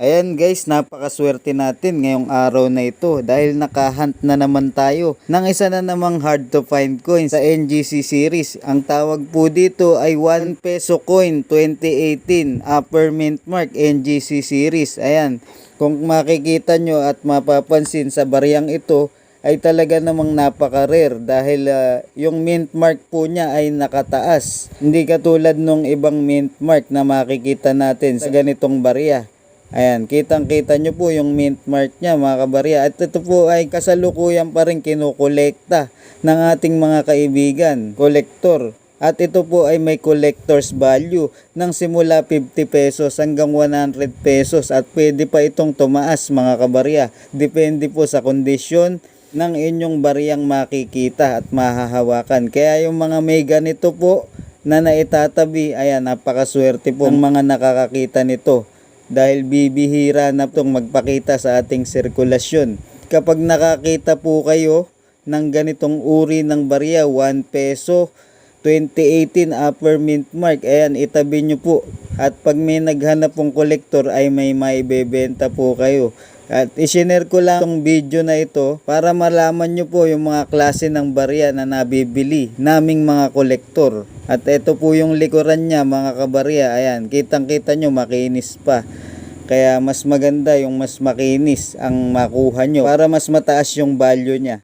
Ayan guys, napakaswerte natin ngayong araw na ito dahil nakahunt na naman tayo ng isa na namang hard to find coin sa NGC series. Ang tawag po dito ay 1 peso coin 2018 upper mint mark NGC series. Ayan, kung makikita nyo at mapapansin sa bariyang ito ay talaga namang napaka-rare dahil ah, yung mint mark po niya ay nakataas. Hindi katulad nung ibang mint mark na makikita natin sa ganitong barya. Ayan, kitang-kita nyo po yung mint mark niya mga kabarya. At ito po ay kasalukuyan pa rin kinukolekta ng ating mga kaibigan, kolektor. At ito po ay may collector's value ng simula 50 pesos hanggang 100 pesos at pwede pa itong tumaas mga kabarya. Depende po sa kondisyon ng inyong bariyang makikita at mahahawakan. Kaya yung mga may ganito po na naitatabi, ayan, napakaswerte po ng mga nakakakita nito dahil bibihira na itong magpakita sa ating sirkulasyon. Kapag nakakita po kayo ng ganitong uri ng barya, 1 peso, 2018 upper mint mark, ayan, itabi nyo po. At pag may naghanap pong kolektor ay may maibebenta po kayo. At isinare ko lang itong video na ito para malaman nyo po yung mga klase ng barya na nabibili naming mga kolektor. At ito po yung likuran niya mga kabarya. Ayan, kitang kita nyo makinis pa. Kaya mas maganda yung mas makinis ang makuha nyo para mas mataas yung value niya.